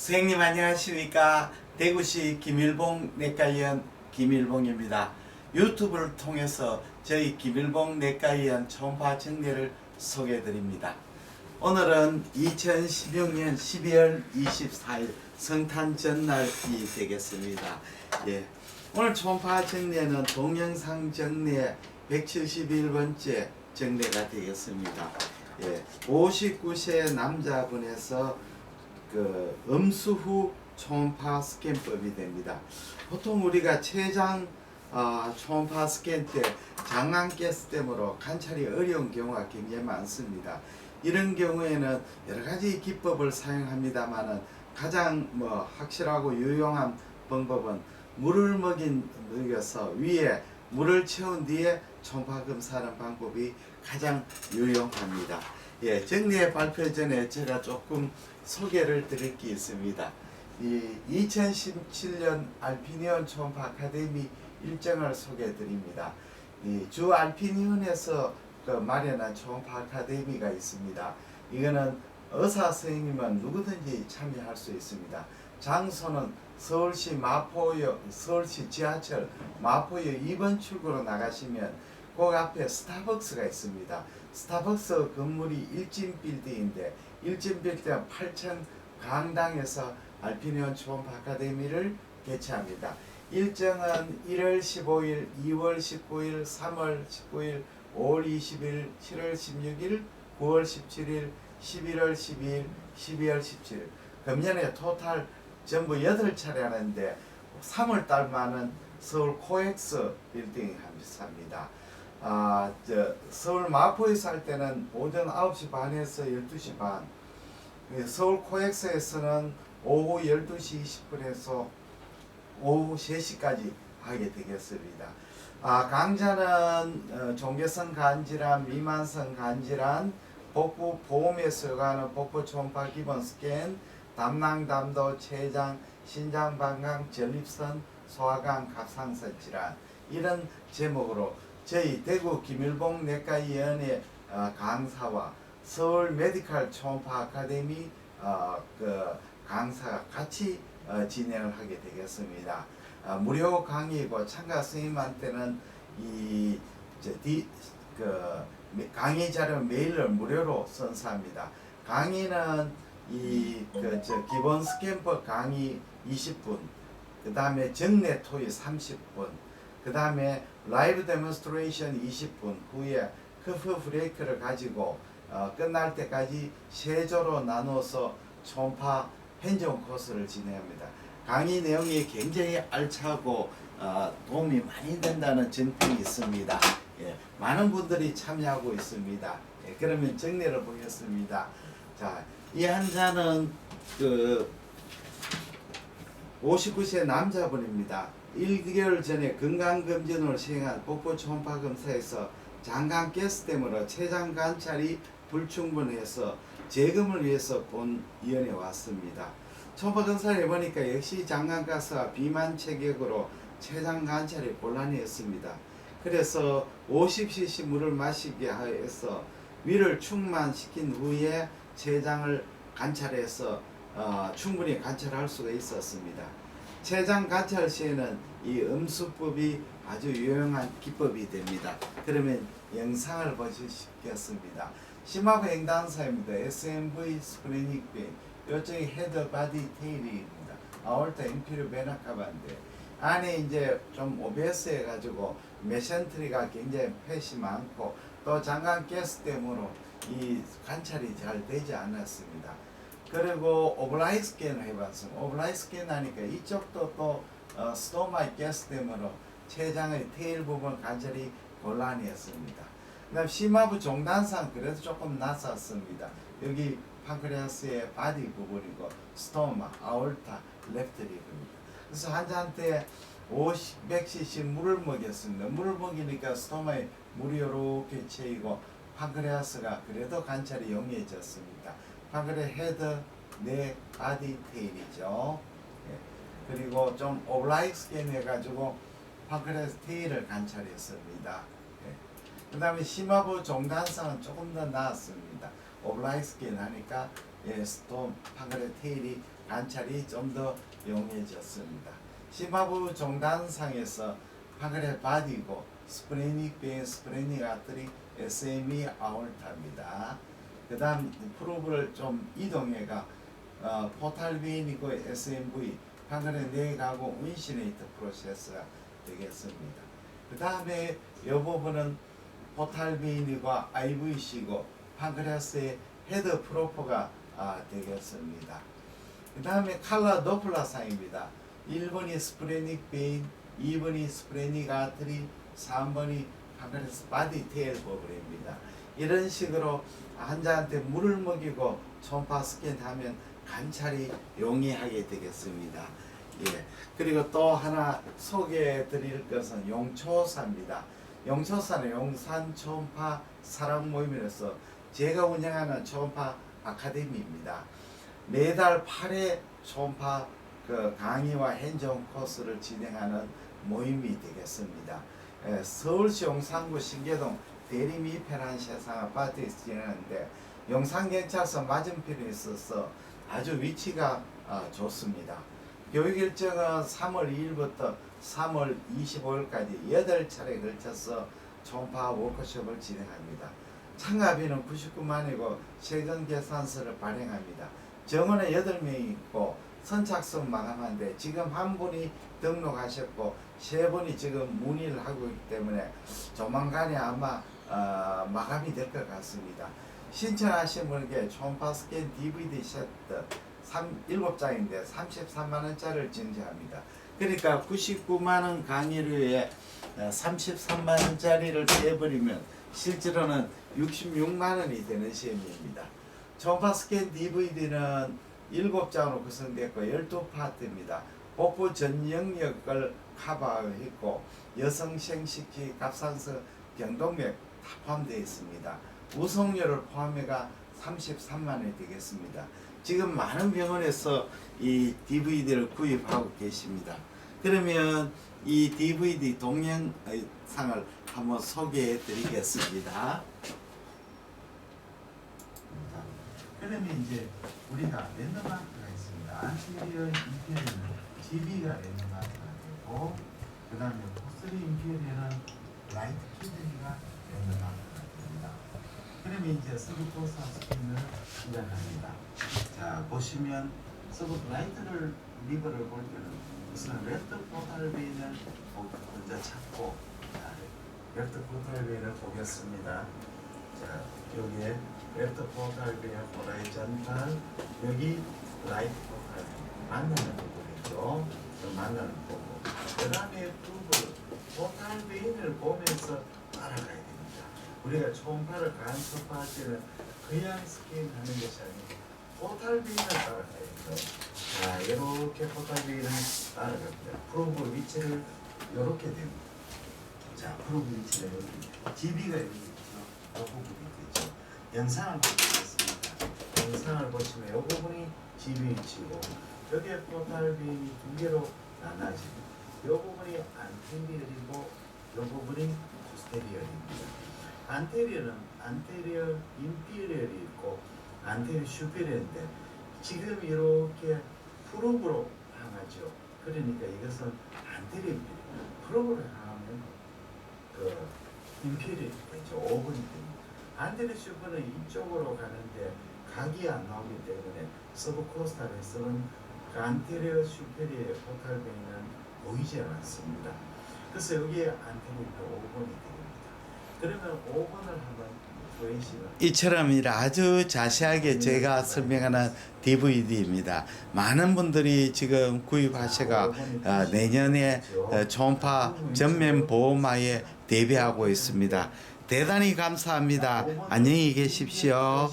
선생님 안녕하십니까? 대구시 김일봉 내과의원 김일봉입니다. 유튜브를 통해서 저희 김일봉 내과의원 초음파 정례를 소개해 드립니다. 오늘은 2016년 12월 24일 성탄 전날이 되겠습니다. 예. 오늘 초음파 정례는 동영상 정례 171번째 정례가 되겠습니다. 예. 59세 남자분에서 그 음수 후 초음파 스캔법이 됩니다. 보통 우리가 췌장 어, 초음파 스캔 때 장난가스tem으로 관찰이 어려운 경우가 굉장히 많습니다. 이런 경우에는 여러 가지 기법을 사용합니다만은 가장 뭐 확실하고 유용한 방법은 물을 먹인 먹여서 위에 물을 채운 뒤에 초음파 검사하는 방법이 가장 유용합니다. 예, 정리의 발표 전에 제가 조금 소개를 드릴 게 있습니다. 이 2017년 알피니온 초음파 아카데미 일정을 소개해 드립니다. 이주 알피니온에서 그 마련한 초음파 아카데미가 있습니다. 이거는 의사 선생님은 누구든지 참여할 수 있습니다. 장소는 서울시 마포역, 서울시 지하철 마포역 2번 출구로 나가시면 그 앞에 스타벅스가 있습니다. 스타벅스 건물이 1진 빌딩인데 1진 빌딩 8층 강당에서 알피니온 초음파 아카데미를 개최합니다. 일정은 1월 15일, 2월 19일, 3월 19일, 5월 20일, 7월 16일, 9월 17일, 11월 12일, 12월 17일. 금년에 토탈 전부 8차례 하는데 3월 달만은 서울 코엑스 빌딩이 합니다. 아, 저 서울 마포에 살 때는 오전 9시 반에서 12시 반. 그 서울 코엑스에서는 오후 12시 20분에서 오후 3시까지 하게 되겠습니다. 아, 강좌는 어, 종괴성 간질환, 미만성 간질환, 복부 보험에 들어가는 복부 초음파 기본 스캔, 담낭 담도, 췌장, 신장 방광, 전립선, 소화관, 갑상선 질환 이런 제목으로 저희 대구 김일봉 내과위원회 어, 강사와 서울 메디칼 초음파 아카데미 어, 그 강사가 같이 어, 진행을 하게 되겠습니다. 어, 무료 강의고 참가 선생님한테는 이 저, 디, 그 강의 자료 메일을 무료로 선사합니다. 강의는 이 그 저 기본 스캔법 강의 20분, 그 다음에 정례 토의 30분, 그 다음에 라이브 데몬스트레이션 20분 후에 커프 브레이크를 가지고 어, 끝날 때까지 세 조로 나눠서 초음파 핸즈온 코스를 진행합니다. 강의 내용이 굉장히 알차고 어, 도움이 많이 된다는 정평이 있습니다. 예, 많은 분들이 참여하고 있습니다. 예, 그러면 정리를 보겠습니다. 자, 이 환자는 그 59세 남자분입니다. 1개월 전에 건강검진을 시행한 복부 초음파 검사에서 장강가스tem으로 췌장 관찰이 불충분해서 재검을 위해서 본 위원에 왔습니다. 초음파 검사를 해보니까 역시 장강가스와 비만 체격으로 췌장 관찰이 곤란했습니다. 그래서 50cc 물을 마시게 해서 위를 충만시킨 후에 췌장을 관찰해서 어, 충분히 관찰할 수가 있었습니다. 췌장 관찰 시에는 이 음수법이 아주 유용한 기법이 됩니다. 그러면 영상을 보시겠습니다. 심화부 횡단사입니다. SMV 스프레닉 빈 요쪽이 헤드 바디 테일입니다. 아올타 임피르 베나카반데 안에 이제 좀 오베스해 가지고 메센트리가 굉장히 펫이 많고 또 장관 가스 때문에 이 관찰이 잘 되지 않았습니다. 그리고 오블라이 스캔을 해봤습니다. 오블라이 스캔 하니까 이쪽도 또 어, 스토마이 가스 때문에 췌장의 테일 부분 관절이 곤란했습니다. 그다음 심화부 종단상 그래도 조금 낫았습니다. 여기 판크레아스의 바디 부분이고 스토마, 아올타, 랩트리브입니다. 그래서 환자한테 50, 100cc 물을 먹였습니다. 물을 먹이니까 스토마에 물이 이렇게 채이고 판크레아스가 그래도 관찰이 용이해졌습니다. 판크레 헤드, 내 바디, 테일이죠. 예. 그리고 좀 오블라이크 스캔 해가지고 판크레아스 테일을 관찰했습니다. 그 다음에 심화부 종단상은 조금 더 나았습니다. 오블라이크 스캔 하니까 예, 스톰 판크레 테일이 관찰이 좀 더 용이해졌습니다. 심화부 종단상에서 파그레 바디고 스프레닉 베인 스프레닉 아트리 SME 아울타입니다. 그 다음 프로브를 좀 이동해가 어, 포탈베인이고 SMV 파그레 내가고 운시네이터 프로세스가 되겠습니다. 그 다음에 이 부분은 포탈베인이고 IVC고 판크레아스의 헤드 프로퍼가 아, 되겠습니다. 그 다음에 칼라 도플라상입니다. 1번이 스프레닉 베인, 2번이 스프레닉 아트리, 3번이 판크레아스 바디 테일 버블입니다. 이런 식으로 환자한테 물을 먹이고 초음파 스캔하면 관찰이 용이하게 되겠습니다. 예. 그리고 또 하나 소개해 드릴 것은 용초사입니다. 용초사는 용산 초음파 사랑 모임으로서 제가 운영하는 초음파 아카데미입니다. 매달 8회 초음파 그 강의와 행정 코스를 진행하는 모임이 되겠습니다. 예, 서울시 용산구 신계동 대리미편한 세상 아파트에서 진행하는데 용산경찰서 맞은편에 있어서 아주 위치가 아, 좋습니다. 교육 일정은 3월 2일부터 3월 25일까지 8차례에 걸쳐서 초음파 워크숍을 진행합니다. 참가비는 99만이고 세금 계산서를 발행합니다. 정원에 8명이 있고 선착순 마감한데 지금 한 분이 등록하셨고 세 분이 지금 문의를 하고 있기 때문에 조만간에 아마 어, 마감이 될 것 같습니다. 신청하신 분에게 초음파 스캔 DVD 세트 3, 7장인데 33만 원짜리를 증정합니다. 그러니까 99만 원 강의료에 33만 원짜리를 빼버리면 실제로는 66만 원이 되는 시험입니다. 초음파 스캔 DVD는 7장으로 구성됐고 12파트입니다. 복부 전 영역을 커버했고 여성 생식기 갑상선 경동맥 다 포함되어 있습니다. 우송료를 포함해가 33만 원이 되겠습니다. 지금 많은 병원에서 이 DVD를 구입하고 계십니다. 그러면 이 DVD 동영상을 한번 소개해 드리겠습니다. 그러면 이제 우리가 랜드마크가 있습니다. 안티리어 인피리어는 GB가 랜드마크가 되고 그 다음에 포스리 인피리어는 라이트 키드니가 됩니다. 그러면 이제 서브코사 스킨을 시작합니다. 자 보시면 서브 라이트를 리버를 볼 때는 우선 레프트 포탈 베인을 먼저 찾고 자, 레프트 포탈 베인을 보겠습니다. 자 여기에 레프트 포탈 베인 호라이 전판 여기 라이트 포탈 만나는 부분이죠. 그 만나는 부분. 그 다음에 뚜브 포탈 베인을 보면서 됩니다. 우리가 초음파를 간섭할 때는 그냥 스캔 하는 것이 아니고 포탈비인을 따라가야죠. 자, 이렇게 포탈비인을 따라갑니다. 프로브 위치를 이렇게 됩니다. 자, 프로브 위치가 여기, GB가 여기 있죠. 이 부분이 되죠. 영상을 보겠습니다. 영상을 보시면 이 부분이 GB 위치고 여기에 포탈비인이 두 개로 나눠집니다. 이 부분이 안테리얼이고 이 부분이 포스테리얼입니다. 안테리어는 안테리어 인피리얼이 있고 안테리어 슈페리어인데 지금 이렇게 프로브로 향하죠. 그러니까 이것은 안테리어 인피리어. 프로브로 향하면 그 인피리어 되죠. 5분이 됩니다. 안테리어 슈퍼는 이쪽으로 가는데 각이 안 나오기 때문에 서브코스탈에서는 그 안테리어 슈페리어의 포탈베인은 보이지 않습니다. 그래서 여기에 안테리어가 5분이 됩니다. 그러면 5번을 한번 조인 씨가 이처럼 아주 자세하게 제가 설명하는 DVD입니다. 많은 분들이 지금 구입하셔가 어, 내년에 어, 초음파 전면 보호마에 대비하고 있습니다. 대단히 감사합니다. 안녕히 계십시오.